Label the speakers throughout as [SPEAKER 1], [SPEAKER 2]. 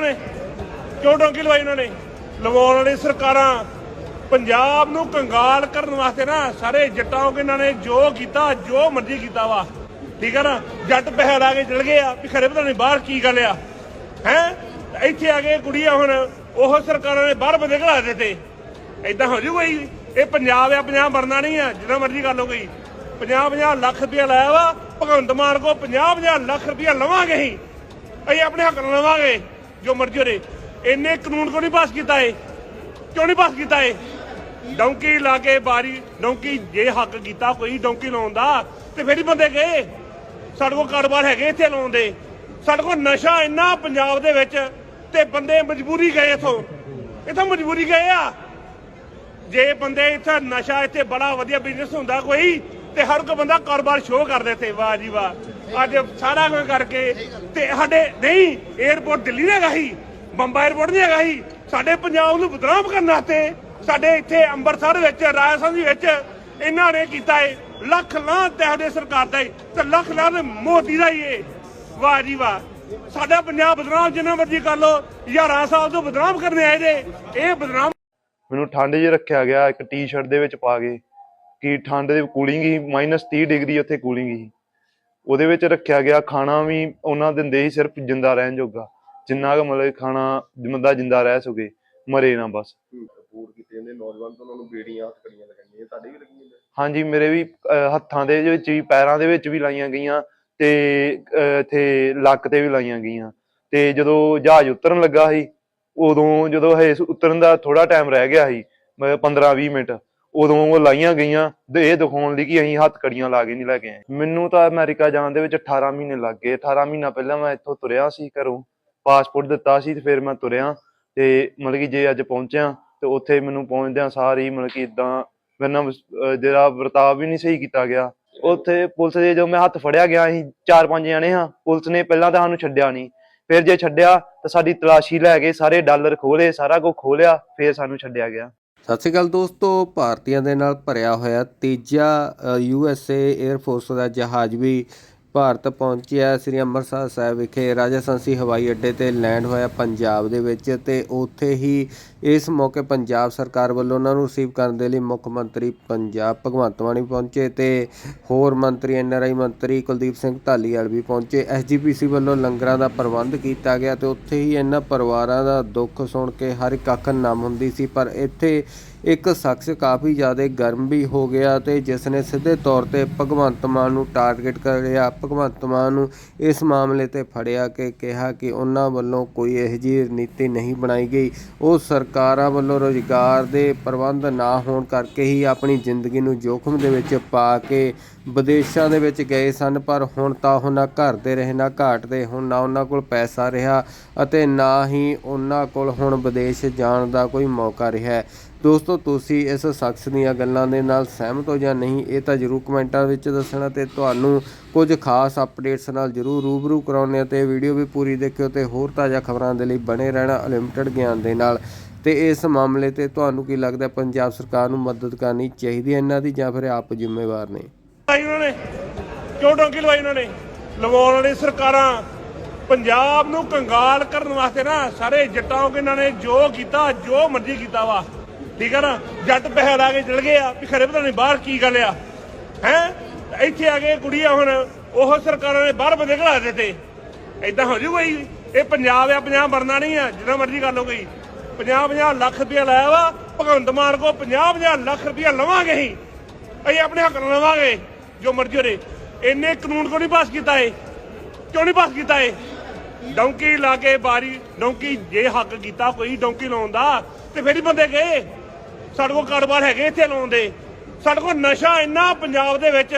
[SPEAKER 1] ਉਹਨਾਂ ਨੇ? ਕਿਉਂ ਡੋਂਕੀ ਲਵਾਈ ਉਹਨਾਂ ਨੇ? ਲਵਾਉਣ ਵਾਲੀ ਸਰਕਾਰਾਂ ਪੰਜਾਬ ਨੂੰ ਕੰਗਾਲ ਕਰਨ ਵਾਸਤੇ ਨਾ ਸਾਰੇ ਜੱਟਾਂ ਇਹਨਾਂ ਨੇ ਜੋ ਕੀਤਾ, ਜੋ ਮਰਜ਼ੀ ਕੀਤਾ ਵਾ। ਠੀਕ ਹੈ ਨਾ? ਜੱਟ ਪੈਸੇ ਲਾ ਕੇ ਚਲ ਗਏ ਆ ਵੀ ਖਰੇ ਪਤਾ ਨਹੀਂ ਬਾਹਰ ਕੀ ਗੱਲ ਆ। ਹੈ? ਇੱਥੇ ਆ ਕੇ ਕੁੜੀਆਂ ਹੁਣ ਉਹ ਸਰਕਾਰਾਂ ਨੇ ਬਾਹਰ ਬੰਦੇ ਘਲਾ ਦਿੱਤੇ। ਐਦਾਂ ਹੋ ਜੂ ਕੋਈ? ਇਹ ਪੰਜਾਬ ਆ ਪੰਜਾਬ ਮਰਨਾ ਨਹੀਂ ਆ, ਜਿੰਨਾ ਮਰਜ਼ੀ ਗੱਲ ਹੋ ਗਈ। 50 50 ਲੱਖ ਰੁਪਇਆ ਲਾਇਆ ਵਾ, ਭਗਵੰਤ ਮਾਨ ਕੋ 50 50 ਲੱਖ ਰੁਪਇਆ ਲਵਾਂਗੇ ਹੀ ਅਸੀਂ ਆਪਣੇ ਹੱਕ ਨਾਲ ਲਵਾਂਗੇ। ਜੋ ਮਰਜ਼ੀ ਹੋਰੇ ਇੰਨੇ ਕਾਨੂੰਨ ਕੋ ਨਹੀਂ ਪਾਸ ਕੀਤਾ ਏ ਕਿਉਂ ਨਹੀਂ ਪਾਸ ਕੀਤਾ ਏ ਡੌਂਕੀ ਲਾ ਕੇ ਬਾਰੀ, ਡੌਂਕੀ ਜੇ ਹੱਕ ਕੀਤਾ, ਕੋਈ ਡੌਂਕੀ ਲਾਉਣ ਦਾ, ਤੇ ਫੇਰ ਹੀ ਬੰਦੇ ਗਏ। ਸਾਡੇ ਕੋਲ ਕਾਰੋਬਾਰ ਹੈਗੇ ਇੱਥੇ ਲਾਉਣ ਦੇ। ਸਾਡੇ ਕੋਲ ਨਸ਼ਾ ਇੰਨਾ ਪੰਜਾਬ ਦੇ ਵਿੱਚ, ਤੇ ਬੰਦੇ ਮਜਬੂਰੀ ਗਏ ਇਥੋਂ। ਇਥੋਂ ਮਜਬੂਰੀ ਗਏ ਆ। ਜੇ ਬੰਦੇ ਇੱਥੇ ਨਸ਼ਾ, ਇੱਥੇ ਬੜਾ ਵਧੀਆ ਬਿਜ਼ਨਸ ਹੁੰਦਾ ਕੋਈ ਤੇ ਹਰ ਕੋ ਬੰਦਾ ਕਾਰੋਬਾਰ ਸ਼ੋਅ ਕਰਦੇ ਤੇ ਵਾਹ ਜੀ ਵਾਹ। ਅੱਜ ਸਾਰਾ ਕੁਝ ਕਰਕੇ ਤੇ ਸਾਡੇ ਨਹੀਂ 에어ਪੋਰਟ ਦਿੱਲੀ ਦਾ ਹੈਗਾ ਬੰਬਾ 에어ਪੋਰਟ ਨਹੀਂ ਹੈਗਾ ਹੀ ਸਾਡੇ ਪੰਜਾਬ ਨੂੰ ਬਦਨਾਮ ਕਰਨ ਵਾਸਤੇ ਸਾਡੇ ਇੱਥੇ ਅੰਮ੍ਰਿਤਸਰ ਵਿੱਚ, ਰਾਜਸਥਾਨ ਦੇ ਵਿੱਚ ਇਹਨਾਂ ਨੇ ਕੀਤਾ ਏ। ਲੱਖ ਲਾਂ ਤੁਹਾਡੇ ਸਰਕਾਰ ਦਾ ਤੇ ਲੱਖ ਲਾਂ ਮੋਦੀ ਦਾ ਹੀ ਏ। ਵਾਹ ਜੀ ਵਾਹ। ਸਾਡਾ ਪੰਜਾਬ ਬਦਨਾਮ, ਜਿੰਨਾ ਮਰਜ਼ੀ ਕਰ ਲੋ ਯਾਰਾ ਸਾਲ ਤੋਂ ਬਦਨਾਮ ਕਰਨੇ ਆਏ ਜੇ ਇਹ ਬਦਨਾਮ
[SPEAKER 2] ਮੈਨੂੰ ਠੰਡ 'ਚ ਰੱਖਿਆ ਗਿਆ, ਇੱਕ ਟੀ-ਸ਼ਰਟ ਦੇ ਵਿੱਚ ਪਾ ਕੇ। ਕਿ ਠੰਡ ਦੇ ਕੂਲਿੰਗ ਹੀ -30 ਡਿਗਰੀ ਉੱਥੇ ਕੂਲਿੰਗ ਸੀ ਉਹਦੇ ਵਿੱਚ ਰੱਖਿਆ ਗਿਆ ਖਾਣਾ ਵੀ ਉਹਨਾਂ ਦਿੰਦੇ ਸੀ ਸਿਰਫ ਜਿੰਦਾ ਰਹਿਣ ਜੋਗਾ। ਜਿੰਨਾ ਕੁ ਮਤਲਬ ਖਾਣਾ ਬੰਦਾ ਜਿੰਦਾ ਰਹਿ ਸਕੇ ਮਰੇ ਨਾ ਬਸ।
[SPEAKER 3] ਫੂਡ ਕੀਤੇ ਜਾਂਦੇ ਨੌਜਵਾਨ ਤੋਂ ਉਹਨਾਂ ਨੂੰ ਬੇੜੀਆਂ ਹੱਥ ਕੜੀਆਂ ਲਗਾਈਆਂ ਤੁਹਾਡੇ ਵੀ ਲੱਗੀਆਂ ਨੇ?
[SPEAKER 2] ਹਾਂਜੀ ਮੇਰੇ ਵੀ ਹੱਥਾਂ ਦੇ ਵਿੱਚ ਵੀ ਪੈਰਾਂ ਦੇ ਵਿੱਚ ਵੀ ਲਾਈਆਂ ਗਈਆਂ ਤੇ ਇੱਥੇ ਲੱਕ ਤੇ ਵੀ ਲਾਈਆਂ ਗਈਆਂ। ਤੇ ਜਦੋਂ ਜਹਾਜ਼ ਉਤਰਨ ਲੱਗਾ ਸੀ ਉਦੋਂ ਜਦੋਂ ਹੈ ਉਤਰਨ ਦਾ ਥੋੜਾ ਟਾਈਮ ਰਹਿ ਗਿਆ ਸੀ 15 20 ਮਿੰਟ ਉਦੋਂ ਉਹ ਲਾਈਆਂ ਗਈਆਂ ਤੇ ਇਹ ਦਿਖਾਉਣ ਲਈ ਕਿ ਅਸੀਂ ਹੱਥ ਕੜੀਆਂ ਲਾ ਕੇ ਨਹੀਂ ਲੈ ਕੇ ਆਏ। ਮੈਨੂੰ ਤਾਂ ਅਮਰੀਕਾ ਜਾਣ ਦੇ ਵਿੱਚ 18 ਮਹੀਨੇ ਲੱਗ ਗਏ। 18 ਮਹੀਨਾ ਪਹਿਲਾਂ ਮੈਂ ਇੱਥੋਂ ਤੁਰਿਆ ਸੀ ਘਰੋਂ, ਪਾਸਪੋਰਟ ਦਿੱਤਾ ਸੀ ਤੇ ਫਿਰ ਮੈਂ ਤੁਰਿਆ ਤੇ ਮਤਲਬ ਕਿ ਜੇ ਅੱਜ ਪਹੁੰਚਿਆ ਤੇ ਉੱਥੇ ਮੈਨੂੰ ਪਹੁੰਚਦਿਆਂ ਸਾਰੀ ਮਤਲਬ ਕਿ ਇਦਾਂ ਮੇਰੇ ਨਾਲ ਜਿਹੜਾ ਵਰਤਾਵ ਵੀ ਨਹੀਂ ਸਹੀ ਕੀਤਾ ਗਿਆ। ਉੱਥੇ ਪੁਲਿਸ ਦੇ ਜਦੋਂ ਮੈਂ ਹੱਥ ਫੜਿਆ ਗਿਆ, ਅਸੀਂ ਚਾਰ ਪੰਜ ਜਣੇ ਹਾਂ, ਪੁਲਿਸ ਨੇ ਪਹਿਲਾਂ ਤਾਂ ਸਾਨੂੰ ਛੱਡਿਆ ਨਹੀਂ। ਫਿਰ ਜੇ ਛੱਡਿਆ ਤਾਂ ਸਾਡੀ ਤਲਾਸ਼ੀ ਲੈ ਕੇ ਸਾਰੇ ਡਾਲਰ ਖੋਲੇ ਸਾਰਾ ਕੁਝ ਖੋਲਿਆ ਫਿਰ ਸਾਨੂੰ ਛੱਡਿਆ ਗਿਆ।
[SPEAKER 4] ਸਤਿ ਸ਼੍ਰੀ ਅਕਾਲ ਦੋਸਤੋ, ਭਾਰਤੀਆਂ ਦੇ ਨਾਲ ਭਰਿਆ ਹੋਇਆ ਤੀਜਾ U S A air force ਦਾ ਜਹਾਜ਼ ਵੀ ਭਾਰਤ ਪਹੁੰਚਿਆ ਸ੍ਰੀ ਅੰਮ੍ਰਿਤਸਰ ਸਾਹਿਬ ਵਿਖੇ। ਰਾਜਾ ਸੰਸੀ ਹਵਾਈ ਅੱਡੇ ਤੇ ਲੈਂਡ ਹੋਇਆ ਪੰਜਾਬ ਦੇ ਵਿੱਚ ਤੇ ਉੱਥੇ ਹੀ ਇਸ ਮੌਕੇ ਪੰਜਾਬ ਸਰਕਾਰ ਵੱਲੋਂ ਉਹਨਾਂ ਨੂੰ ਰਿਸੀਵ ਕਰਨ ਦੇ ਲਈ ਮੁੱਖ ਮੰਤਰੀ ਪੰਜਾਬ ਭਗਵੰਤ ਮਾਨ ਵੀ ਪਹੁੰਚੇ ਤੇ ਹੋਰ ਮੰਤਰੀ ਐਨਆਰਆਈ ਮੰਤਰੀ ਕੁਲਦੀਪ ਸਿੰਘ ਢਾਲੀਵਾਲ ਵੀ ਪਹੁੰਚੇ। ਐਸਜੀਪੀਸੀ ਵੱਲੋਂ ਲੰਗਰਾਂ ਦਾ ਪ੍ਰਬੰਧ ਕੀਤਾ ਗਿਆ ਤੇ ਉੱਥੇ ਹੀ ਇਹਨਾਂ ਪਰਿਵਾਰਾਂ ਦਾ ਦੁੱਖ ਸੁਣ ਕੇ ਹਰ ਇੱਕ ਅੱਖ ਨਮ ਹੁੰਦੀ ਸੀ, ਪਰ ਇੱਥੇ ਇੱਕ ਸ਼ਖਸ ਕਾਫੀ ਜ਼ਿਆਦਾ ਗਰਮ ਵੀ ਹੋ ਗਿਆ ਤੇ ਜਿਸ ਨੇ ਸਿੱਧੇ ਤੌਰ ਤੇ ਭਗਵੰਤ ਮਾਨ ਨੂੰ ਟਾਰਗੇਟ ਕਰਿਆ। ਭਗਵੰਤ ਮਾਨ ਨੂੰ ਇਸ ਮਾਮਲੇ ਤੇ ਫੜਿਆ ਕਿ ਕਿਹਾ ਕਿ ਉਹਨਾਂ ਵੱਲੋਂ ਕੋਈ ਇਹੋ ਜਿਹੀ ਨੀਤੀ ਨਹੀਂ ਬਣਾਈ ਗਈ। ਉਹ ਸਰਕਾਰਾਂ ਵੱਲੋਂ ਰੋਜ਼ਗਾਰ ਦੇ ਪ੍ਰਬੰਧ ਨਾ ਹੋਣ ਕਰਕੇ ਹੀ ਆਪਣੀ ਜ਼ਿੰਦਗੀ ਨੂੰ ਜੋਖਮ ਦੇ ਵਿੱਚ ਪਾ ਕੇ ਵਿਦੇਸ਼ਾਂ ਦੇ ਵਿੱਚ ਗਏ ਸਨ, ਪਰ ਹੁਣ ਤਾਂ ਉਹ ਨਾ ਘਰ ਦੇ ਰਹੇ, ਨਾ ਘਾਟ ਦੇ ਹੁਣ, ਨਾ ਉਹਨਾਂ ਕੋਲ ਪੈਸਾ ਰਿਹਾ ਅਤੇ ਨਾ ਹੀ ਉਹਨਾਂ ਕੋਲ ਹੁਣ ਵਿਦੇਸ਼ ਜਾਣ ਦਾ ਕੋਈ ਮੌਕਾ ਰਿਹਾ। ਦੋਸਤੋ, ਤੁਸੀਂ ਇਸ ਸ਼ਖਸ ਦੀਆਂ ਗੱਲਾਂ ਦੇ ਨਾਲ ਸਹਿਮਤ ਹੋ ਜਾਂ ਨਹੀਂ, ਇਹ ਤਾਂ ਜਰੂਰ ਕਮੈਂਟਾਂ ਵਿੱਚ ਦੱਸਣਾ ਤੇ ਤੁਹਾਨੂੰ ਕੁਝ ਖਾਸ ਅਪਡੇਟਸ ਨਾਲ ਜਰੂਰ ਰੂਬਰੂ ਕਰਾਉਣੇ ਤੇ ਵੀਡੀਓ ਵੀ ਪੂਰੀ ਦੇਖਿਓ ਤੇ ਹੋਰ ਤਾਜ਼ਾ ਖਬਰਾਂ ਦੇ ਲਈ ਬਣੇ ਰਹਿਣਾ ਅਨਲਿਮਟਿਡ ਗਿਆਨ ਦੇ ਨਾਲ। ਤੇ ਇਸ ਮਾਮਲੇ ਤੇ ਤੁਹਾਨੂੰ ਕੀ ਲੱਗਦਾ, ਪੰਜਾਬ ਸਰਕਾਰ ਨੂੰ ਮਦਦ ਕਰਨੀ ਚਾਹੀਦੀ ਹੈ ਇਹਨਾਂ ਦੀ ਜਾਂ ਫਿਰ ਆਪ ਜ਼ਿੰਮੇਵਾਰ ਨੇ?
[SPEAKER 1] ਲਵਾਈ ਉਹਨਾਂ ਨੇ। ਕਿਉਂ ਡੋਂਕੀ ਲਵਾਈ ਉਹਨਾਂ ਨੇ? ਲਵਾਉਣ ਵਾਲੀ ਸਰਕਾਰਾਂ ਪੰਜਾਬ ਨੂੰ ਕੰਗਾਲ ਕਰਨ ਵਾਸਤੇ ਨਾ ਸਾਰੇ ਜੱਟਾਂ ਉਹ ਇਹਨਾਂ ਨੇ ਜੋ ਕੀਤਾ, ਜੋ ਮਰਜ਼ੀ ਕੀਤਾ ਵਾ। ਠੀਕ ਹੈ ਨਾ? ਜੱਟ ਪੈਸੇ ਲਾ ਕੇ ਚਲ ਗਏ ਆ ਵੀ ਖਰੇ ਪਤਾ ਨਹੀਂ ਬਾਹਰ ਕੀ ਗੱਲ ਆ। ਹੈ? ਇੱਥੇ ਆ ਕੇ ਕੁੜੀਆਂ ਹੁਣ, ਉਹ ਸਰਕਾਰਾਂ ਨੇ ਬਾਹਰ ਬੰਦੇ ਘਲਾ ਦਿੱਤੇ। ਐਦਾਂ ਹੋ ਜੂ ਕੋਈ? ਇਹ ਪੰਜਾਬ ਆ ਪੰਜਾਬ ਮਰਨਾ ਨਹੀਂ ਆ, ਜਿੰਨਾ ਮਰਜ਼ੀ ਗੱਲ ਹੋ ਗਈ। 50 50 ਲੱਖ ਰੁਪਇਆ ਲਾਇਆ ਵਾ, ਭਗਵੰਤ ਮਾਨ ਕੋ 50 50 ਲੱਖ ਰੁਪਇਆ ਲਵਾਂਗੇ ਹੀ ਅਸੀਂ ਆਪਣੇ ਹੱਕ ਨਾਲ ਲਵਾਂਗੇ, ਜੋ ਮਰਜ਼ੀ ਹੋਰੇ। ਇੰਨੇ ਕਾਨੂੰਨ ਕੋ ਨਹੀਂ ਪਾਸ ਕੀਤਾ ਏ ਕਿਉਂ ਨਹੀਂ ਪਾਸ ਕੀਤਾ ਏ ਡੌਂਕੀ ਲਾ ਕੇ ਬਾਰੀ, ਡੌਂਕੀ ਜੇ ਹੱਕ ਕੀਤਾ, ਕੋਈ ਡੌਂਕੀ ਲਾਉਣ ਦਾ, ਤੇ ਫੇਰ ਹੀ ਬੰਦੇ ਗਏ। ਸਾਡੇ ਕੋਲ ਕਾਰੋਬਾਰ ਹੈਗੇ ਇੱਥੇ ਲਾਉਣ ਦੇ। ਸਾਡੇ ਕੋਲ ਨਸ਼ਾ ਇੰਨਾ ਪੰਜਾਬ ਦੇ ਵਿੱਚ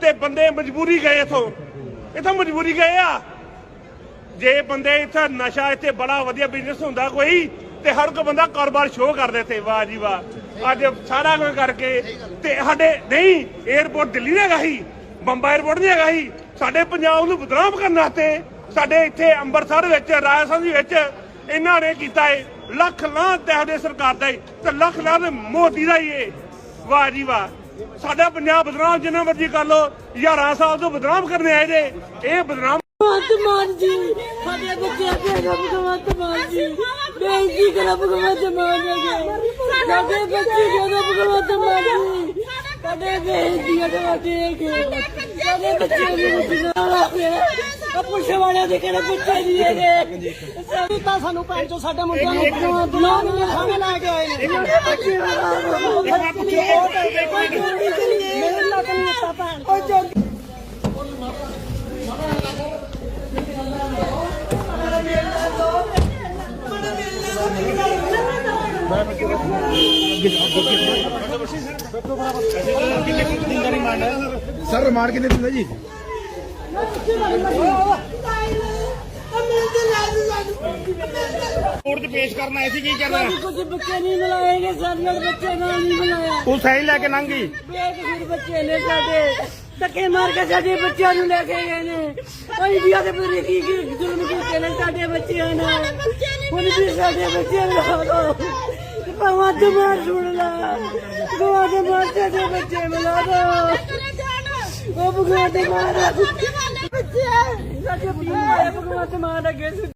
[SPEAKER 1] ਤੇ ਬੰਦੇ ਮਜਬੂਰੀ ਗਏ ਇਥੋਂ। ਇਥੋਂ ਮਜਬੂਰੀ ਗਏ ਆ। ਜੇ ਬੰਦੇ ਇੱਥੇ ਨਸ਼ਾ ਇੱਥੇ ਬੜਾ ਵਧੀਆ ਬਿਜ਼ਨਸ ਹੁੰਦਾ ਕੋਈ, ਤੇ ਹਰ ਕੋ ਬੰਦਾ ਕਾਰੋਬਾਰ ਸ਼ੋਅ ਕਰਦੇ ਇੱਥੇ ਵਾਹ ਜੀ ਵਾਹ। ਅੱਜ ਸਾਰਾ ਕੁਝ ਕਰਕੇ ਤੇ ਸਾਡੇ ਨਹੀਂ 에어ਪੋਰਟ ਦਿੱਲੀ ਦਾ ਹੈਗਾ ਹੀ ਬੰਬਾ 에어ਪੋਰਟ ਨਹੀਂ ਹੈਗਾ ਹੀ ਸਾਡੇ ਪੰਜਾਬ ਨੂੰ ਬਦਨਾਮ ਕਰਨ ਵਾਸਤੇ ਸਾਡੇ ਇੱਥੇ ਅੰਮ੍ਰਿਤਸਰ ਵਿੱਚ, ਰਾਜਸਥਾਨ ਦੇ ਵਿੱਚ ਇਹਨਾਂ ਨੇ ਕੀਤਾ ਹੈ ਲੱਖ ਲਾਂ ਤੁਹਾਡੇ ਸਰਕਾਰ ਦਾ ਏ ਤੇ ਲੱਖ ਲਾਂ ਮੋਦੀ ਦਾ ਹੀ ਏ। ਵਾਹ ਜੀ ਵਾਹ। ਸਾਡਾ ਪੰਜਾਬ ਬਦਨਾਮ ਜਿੰਨਾ ਮਰਜ਼ੀ ਕਰ ਲੋ 11 ਸਾਲ ਤੋਂ ਬਦਨਾਮ ਕਰਨੇ ਆਏ ਜੇ ਇਹ ਬਦਨਾਮ
[SPEAKER 5] ਭਗਵੰਤ ਮਾਨ ਜੀ, ਸਾਡੇ ਬੱਚੇ ਅੱਗੇ ਨਾ ਭਗਵੰਤ ਮਾਨ ਜੀ। ਬੇਇੱਜ਼ਤੀ ਕਰਾ ਭਗਵੰਤ ਮਾਨ ਜੀ ਸਾਡੇ ਬੱਚੇ ਜਦੋਂ ਭਗਵੰਤ ਮਾਨ ਜੀ। ਸਾਡੇ ਬੇਇੱਜ਼ਤੀ ਕਰਵਾਦੇ ਹੈਗੇ ਸਾਡੇ ਬੱਚੇ ਨੂੰ ਬਿਨਾਂ ਲਾਵੇ ਪੁੱਛੇ ਵਾਲਿਆਂ ਦੇ ਕਿਹੜੇ ਪੁੱਛੇ ਨਹੀਂ ਹੈਗੇ ਸਭ ਤਾਂ ਸਾਨੂੰ ਭੈਣ ਚੋ ਸਾਡੇ ਮੁੰਡਿਆਂ ਨੂੰ ਭਗਵੰਤ ਮਾਨ ਨੇ ਖਾਣੇ ਲੈ ਕੇ ਆਏ ਨੇ। ਬੱਚੇ ਮੇਰੇ ਲੱਗ ਨਹੀਂ ਦਿੱਤਾ ਭੈਣ ਉਹ ਜੋ
[SPEAKER 3] ਸਰ ਰਿਮਾਂਡ ਕਿੰਨੇ ਦਿੰਦਾ ਜੀ?
[SPEAKER 6] ਕੋਰਟ 'ਚ ਪੇਸ਼ ਕਰਨ ਆਏ ਸੀ ਕੀ ਕਰਨਾ
[SPEAKER 5] ਸਾਡੀ ਕੁਝ ਬੱਚੇ ਨਹੀਂ ਮਿਲਾਏਗੇ ਸਾਡੇ ਨਾਲ ਬੱਚੇ ਨਾਲ ਨਹੀਂ ਮਿਲਾਇਆ।
[SPEAKER 6] ਉਹ ਸਹੀ ਲੈ ਕੇ ਲੰਘ
[SPEAKER 5] ਬੇਕਸੂਰ ਬੱਚੇ ਨੇ ਸਾਡੇ। ਧੱਕੇ ਮਾਰ ਕੇ ਸਾਡੇ ਬੱਚਿਆਂ ਨੂੰ ਲੈ ਕੇ ਗਏ ਨੇ। ਉਹ ਇੰਡੀਆ ਦੇ ਪੂਰੇ ਕੀ ਕੀ ਜ਼ੁਲਮ ਕੀਤੇ ਨੇ ਸਾਡੇ ਬੱਚਿਆਂ ਨਾਲ। ਹੁਣ ਵੀ ਸਾਡੇ ਬੱਚੇ ਮਿਲਾ ਦੋ। ਭਗਵਾਨ ਤੇ ਮਾਰ ਸੁਣ ਲਾ। ਭਗਵਾਨ ਤੇ ਮਾਰ ਸਾਡੇ ਬੱਚੇ ਮਿਲਾ ਦੋ। ਉਹ ਭਗਵਾਨ ਤੇ ਮਾਰ ਬੱਚੇ ਸਾਡੇ ਬੱਚੇ ਭਗਵਾਨ ਤੇ ਮਾਰ ਅੱਗੇ